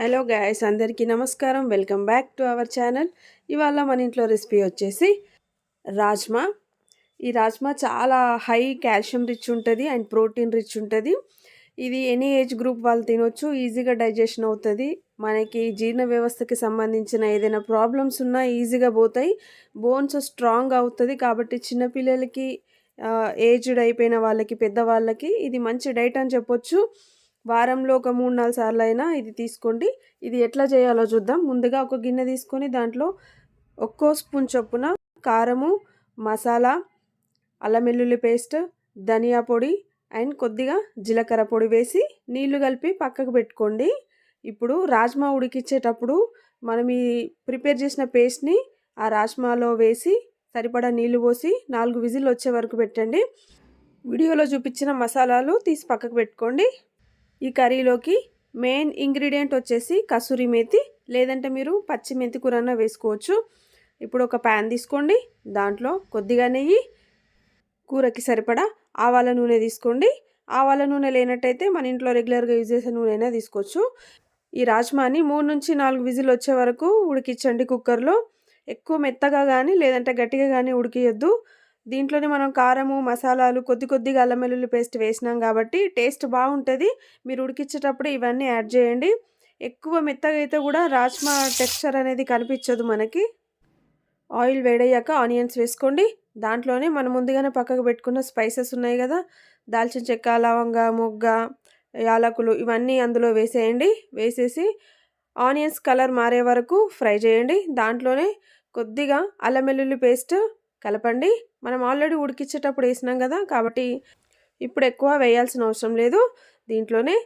Hello guys అందరికీ నమస్కారం. Welcome back to our channel. ఇవాళ మన ఇంట్లో రెసిపీ వచ్చేసి రాజ్మా. ఈ రాజ్మా చాలా హై కాల్షియం రిచ్ ఉంటుంది అండ్ ప్రోటీన్ రిచ్ ఉంటుంది. ఇది ఎనీ ఏజ్ గ్రూప్ వాళ్ళు తినొచ్చు ఈజీగా డైజెషన్ అవుతుంది. మనకి జీర్ణ వ్యవస్థకి సంబంధించిన ఏదైనా ప్రాబ్లమ్స్ ఉన్నా ఈజీగా పోతాయి. బోన్స్ స్ట్రాంగ్ అవుతుంది కాబట్టి చిన్నపిల్లలకి ఏజ్డ్ అయిపోయిన వాళ్ళకి పెద్దవాళ్ళకి ఇది మంచి డైట్ అని చెప్పొచ్చు. వారంలో ఒక మూడు నాలుగు సార్లు అయినా ఇది తీసుకోండి. ఇది ఎట్లా చేయాలో చూద్దాం. ముందుగా ఒక గిన్నె తీసుకొని దాంట్లో ఒక్కో స్పూన్ చొప్పున కారము మసాలా అల్లం వెల్లుల్లి పేస్ట్ ధనియా పొడి అండ్ కొద్దిగా జీలకర్ర పొడి వేసి నీళ్ళు కలిపి పక్కకు పెట్టుకోండి. ఇప్పుడు రాజ్మా ఉడికిచ్చేటప్పుడు మనం ఈ ప్రిపేర్ చేసిన పేస్ట్ని ఆ రాజ్మాలో వేసి సరిపడా నీళ్ళు పోసి నాలుగు విజిల్ వచ్చే వరకు పెట్టండి. వీడియోలో చూపించిన మసాలాలు తీసి పక్కకు పెట్టుకోండి. ఈ కర్రీలోకి మెయిన్ ఇంగ్రీడియంట్ వచ్చేసి కసూరి మేతి లేదంటే మీరు పచ్చి మెంతి కూరన్న వేసుకోవచ్చు. ఇప్పుడు ఒక ప్యాన్ తీసుకోండి. దాంట్లో కొద్దిగా నెయ్యి కూరకి సరిపడా ఆవాల నూనె తీసుకోండి. ఆవాల నూనె లేనట్టయితే మన ఇంట్లో రెగ్యులర్గా యూజ్ చేసే నూనె అయినా తీసుకోవచ్చు. ఈ రాజ్మాని మూడు నుంచి నాలుగు విజిల్ వచ్చే వరకు ఉడికించండి కుక్కర్లో. ఎక్కువ మెత్తగా కానీ లేదంటే గట్టిగా కానీ ఉడికియొద్దు. దీంట్లోనే మనం కారము మసాలాలు కొద్ది కొద్దిగా అల్లం వెల్లుల్లి పేస్ట్ వేసినాం కాబట్టి టేస్ట్ బాగుంటుంది. మీరు ఉడికించేటప్పుడు ఇవన్నీ యాడ్ చేయండి. ఎక్కువ మెత్తగా అయితే కూడా రాజ్మా టెక్స్చర్ అనేది కనిపించదు మనకి. ఆయిల్ వేడయ్యాక ఆనియన్స్ వేసుకోండి. దాంట్లోనే మనం ముందుగానే పక్కకు పెట్టుకున్న స్పైసెస్ ఉన్నాయి కదా. దాల్చిన చెక్క లవంగ మొగ్గ యాలకులు ఇవన్నీ అందులో వేసేయండి. వేసేసి ఆనియన్స్ కలర్ మారే వరకు ఫ్రై చేయండి. దాంట్లోనే కొద్దిగా అల్లం వెల్లుల్లి పేస్ట్ కలపండి. మనం ఆల్రెడీ ఉడికించేటప్పుడు వేసినాం కదా కాబట్టి ఇప్పుడు ఎక్కువ వేయాల్సిన అవసరం లేదు. దీంట్లోనే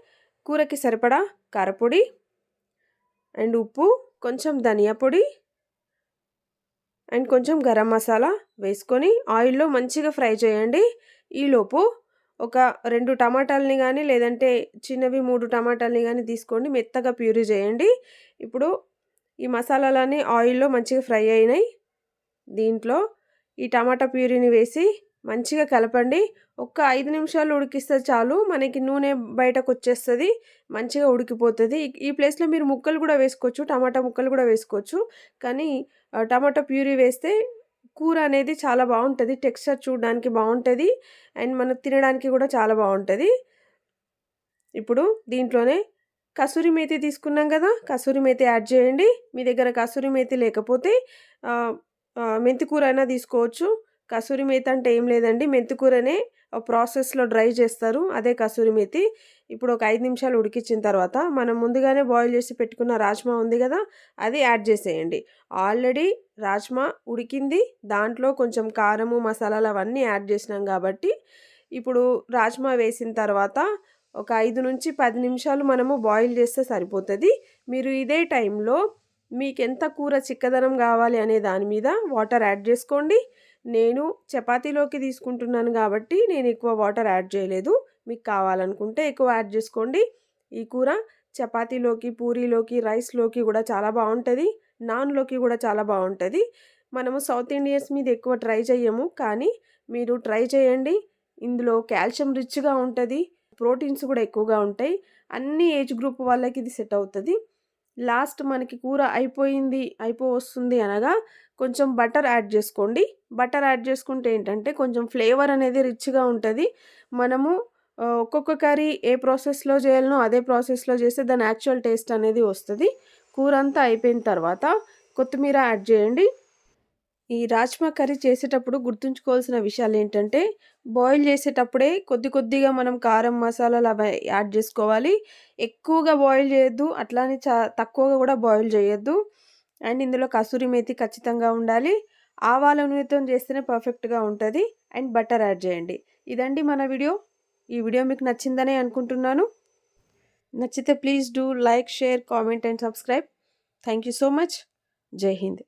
కూరకి సరిపడా కారపొడి అండ్ ఉప్పు కొంచెం ధనియా పొడి అండ్ కొంచెం గరం మసాలా వేసుకొని ఆయిల్లో మంచిగా ఫ్రై చేయండి. ఈలోపు ఒక రెండు టమాటాలని కానీ లేదంటే చిన్నవి మూడు టమాటాలని కానీ తీసుకోండి. మెత్తగా ప్యూరీ చేయండి. ఇప్పుడు ఈ మసాలాలన్నీ ఆయిల్లో మంచిగా ఫ్రై అయినాయి. దీంట్లో ఈ టమాటా ప్యూరీని వేసి మంచిగా కలపండి. ఒక్క ఐదు నిమిషాలు ఉడికిస్తే చాలు. మనకి నూనె బయటకు వచ్చేస్తుంది మంచిగా ఉడికిపోతుంది. ఈ ప్లేస్లో మీరు ముక్కలు కూడా వేసుకోవచ్చు. టమాటా ముక్కలు కూడా వేసుకోవచ్చు. కానీ టమాటా ప్యూరీ వేస్తే కూర అనేది చాలా బాగుంటుంది. టెక్స్చర్ చూడడానికి బాగుంటుంది. అండ్ మనకు తినడానికి కూడా చాలా బాగుంటుంది. ఇప్పుడు దీంట్లోనే కసూరి మేతి తీసుకున్నాం కదా. కసూరి మేతి యాడ్ చేయండి. మీ దగ్గర కసూరి మేతి లేకపోతే మెంతికూర అయినా తీసుకోవచ్చు. కసూరి మేతి అంటే ఏం లేదండి. మెంతికూరనే ప్రాసెస్లో డ్రై చేస్తారు. అదే కసూరి మేతి. ఇప్పుడు ఒక ఐదు నిమిషాలు ఉడికించిన తర్వాత మనం ముందుగానే బాయిల్ చేసి పెట్టుకున్న రాజ్మా ఉంది కదా అది యాడ్ చేసేయండి. ఆల్రెడీ రాజ్మా ఉడికింది. దాంట్లో కొంచెం కారము మసాలాలు అవన్నీ యాడ్ చేసినాం కాబట్టి ఇప్పుడు రాజ్మా వేసిన తర్వాత ఒక ఐదు నుంచి పది నిమిషాలు మనము బాయిల్ చేస్తే సరిపోతుంది. మీరు ఇదే టైంలో మీకు ఎంత కూర చిక్కదనం కావాలి అనే దాని మీద వాటర్ యాడ్ చేసుకోండి. నేను చపాతీలోకి తీసుకుంటున్నాను కాబట్టి నేను ఎక్కువ వాటర్ యాడ్ చేయలేదు. మీకు కావాలనుకుంటే ఎక్కువ యాడ్ చేసుకోండి. ఈ కూర చపాతీలోకి పూరీలోకి రైస్లోకి కూడా చాలా బాగుంటుంది. నాన్లోకి కూడా చాలా బాగుంటుంది. మనము సౌత్ ఇండియన్స్ మీద ఎక్కువ ట్రై చేయము కానీ మీరు ట్రై చేయండి. ఇందులో కాల్షియం రిచ్గా ఉంటుంది. ప్రోటీన్స్ కూడా ఎక్కువగా ఉంటాయి. అన్ని ఏజ్ గ్రూప్ వాళ్ళకి ఇది సెట్ అవుతుంది. లాస్ట్ మనకి కూర అయిపోయింది అయిపో వస్తుంది అనగా కొంచెం బటర్ యాడ్ చేసుకోండి. బటర్ యాడ్ చేసుకుంటే ఏంటంటే కొంచెం ఫ్లేవర్ అనేది రిచ్గా ఉంటుంది. మనము ఒక్కొక్క కర్రీ ఏ ప్రాసెస్లో చేయాలనో అదే ప్రాసెస్లో చేస్తే దాని యాక్చువల్ టేస్ట్ అనేది వస్తుంది. కూర అంతా అయిపోయిన తర్వాత కొత్తిమీర యాడ్ చేయండి. ఈ రాజ్మా కర్రీ చేసేటప్పుడు గుర్తుంచుకోవాల్సిన విషయాలు ఏంటంటే బాయిల్ చేసేటప్పుడే కొద్ది కొద్దిగా మనం కారం మసాలాలు అవి యాడ్ చేసుకోవాలి. ఎక్కువగా బాయిల్ చేయొద్దు అట్లానే చా తక్కువగా కూడా బాయిల్ చేయొద్దు. అండ్ ఇందులో కసూరి మేతి ఖచ్చితంగా ఉండాలి. ఆవాల నూనెతో చేస్తేనే పర్ఫెక్ట్గా ఉంటుంది. అండ్ బటర్ యాడ్ చేయండి. ఇదండి మన వీడియో. ఈ వీడియో మీకు నచ్చిందనే అనుకుంటున్నాను. నచ్చితే please do like share comment and subscribe. Thank you so much. Jai Hind.